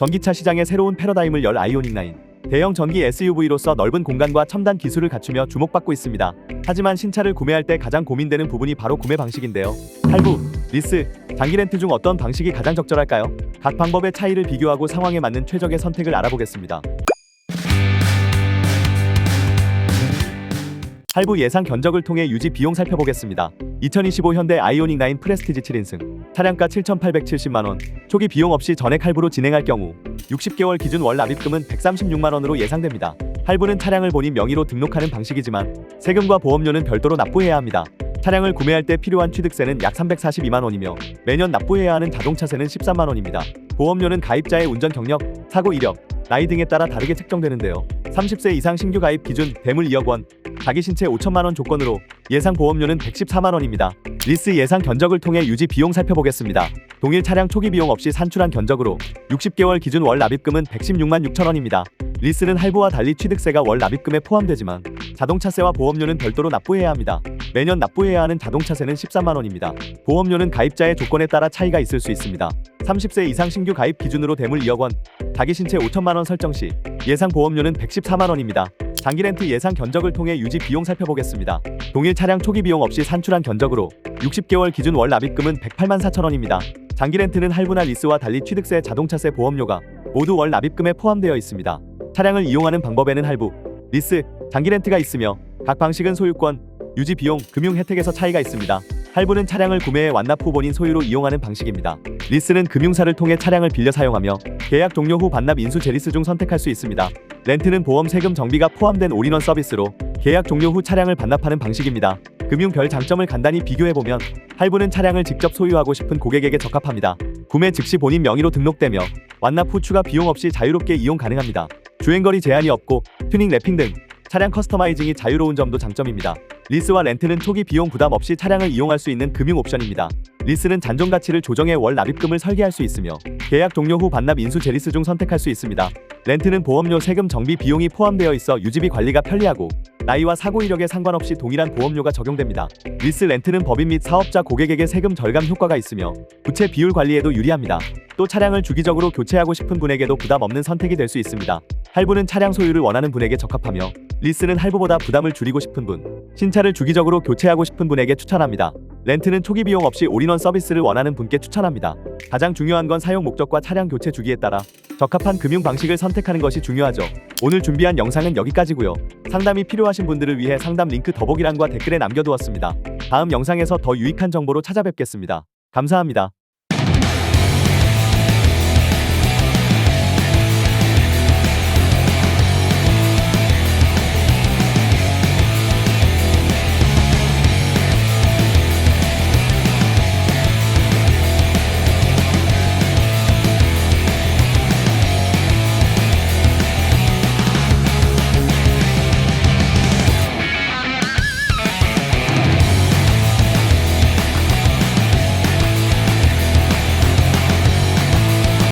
전기차 시장의 새로운 패러다임을 열 아이오닉 9. 대형 전기 SUV로서 넓은 공간과 첨단 기술을 갖추며 주목받고 있습니다. 하지만 신차를 구매할 때 가장 고민되는 부분이 바로 구매 방식인데요. 할부, 리스, 장기 렌트 중 어떤 방식이 가장 적절할까요? 각 방법의 차이를 비교하고 상황에 맞는 최적의 선택을 알아보겠습니다. 할부 예상 견적을 통해 유지 비용 살펴보겠습니다. 2025 현대 아이오닉 9 프레스티지 7인승 차량가 7,870만 원. 초기 비용 없이 전액 할부로 진행할 경우 60개월 기준 월 납입금은 136만 원으로 예상됩니다. 할부는 차량을 본인 명의로 등록하는 방식이지만 세금과 보험료는 별도로 납부해야 합니다. 차량을 구매할 때 필요한 취득세는 약 342만 원이며 매년 납부해야 하는 자동차세는 13만 원입니다. 보험료는 가입자의 운전 경력, 사고 이력, 나이 등에 따라 다르게 책정되는데요. 30세 이상 신규 가입 기준 대물 2억 원, 자기 신체 5천만 원 조건으로 예상 보험료는 114만 원입니다. 리스 예상 견적을 통해 유지 비용 살펴보겠습니다. 동일 차량 초기 비용 없이 산출한 견적으로 60개월 기준 월 납입금은 116만 6천 원입니다. 리스는 할부와 달리 취득세가 월 납입금에 포함되지만 자동차세와 보험료는 별도로 납부해야 합니다. 매년 납부해야 하는 자동차세는 13만 원입니다. 보험료는 가입자의 조건에 따라 차이가 있을 수 있습니다. 30세 이상 신규 가입 기준으로 대물 2억 원, 자기 신체 5천만 원 설정 시 예상 보험료는 114만 원입니다. 장기 렌트 예상 견적을 통해 유지 비용 살펴보겠습니다. 동일 차량 초기 비용 없이 산출한 견적으로 60개월 기준 월 납입금은 108만 4천 원입니다. 장기 렌트는 할부나 리스와 달리 취득세, 자동차세, 보험료가 모두 월 납입금에 포함되어 있습니다. 차량을 이용하는 방법에는 할부, 리스, 장기 렌트가 있으며 각 방식은 소유권, 유지 비용, 금융 혜택에서 차이가 있습니다. 할부는 차량을 구매해 완납 후 본인 소유로 이용하는 방식입니다. 리스는 금융사를 통해 차량을 빌려 사용하며 계약 종료 후 반납 인수 제리스 중 선택할 수 있습니다. 렌트는 보험 세금 정비가 포함된 올인원 서비스로 계약 종료 후 차량을 반납하는 방식입니다. 금융 별 장점을 간단히 비교해 보면 할부는 차량을 직접 소유하고 싶은 고객에게 적합합니다. 구매 즉시 본인 명의로 등록되며 완납 후 추가 비용 없이 자유롭게 이용 가능합니다. 주행거리 제한이 없고 튜닝 랩핑 등 차량 커스터마이징이 자유로운 점도 장점입니다. 리스와 렌트는 초기 비용 부담 없이 차량을 이용할 수 있는 금융 옵션입니다. 리스는 잔존 가치를 조정해 월 납입금을 설계할 수 있으며 계약 종료 후 반납 인수 제리스 중 선택할 수 있습니다. 렌트는 보험료 세금 정비 비용이 포함되어 있어 유지비 관리가 편리하고 나이와 사고 이력에 상관없이 동일한 보험료가 적용됩니다. 리스 렌트는 법인 및 사업자 고객에게 세금 절감 효과가 있으며 부채 비율 관리에도 유리합니다. 또 차량을 주기적으로 교체하고 싶은 분에게도 부담 없는 선택이 될 수 있습니다. 할부는 차량 소유를 원하는 분에게 적합하며 리스는 할부보다 부담을 줄이고 싶은 분, 신차를 주기적으로 교체하고 싶은 분에게 추천합니다. 렌트는 초기 비용 없이 올인원 서비스를 원하는 분께 추천합니다. 가장 중요한 건 사용 목적과 차량 교체 주기에 따라 적합한 금융 방식을 선택하는 것이 중요하죠. 오늘 준비한 영상은 여기까지고요. 상담이 필요하신 분들을 위해 상담 링크 더보기란과 댓글에 남겨두었습니다. 다음 영상에서 더 유익한 정보로 찾아뵙겠습니다. 감사합니다.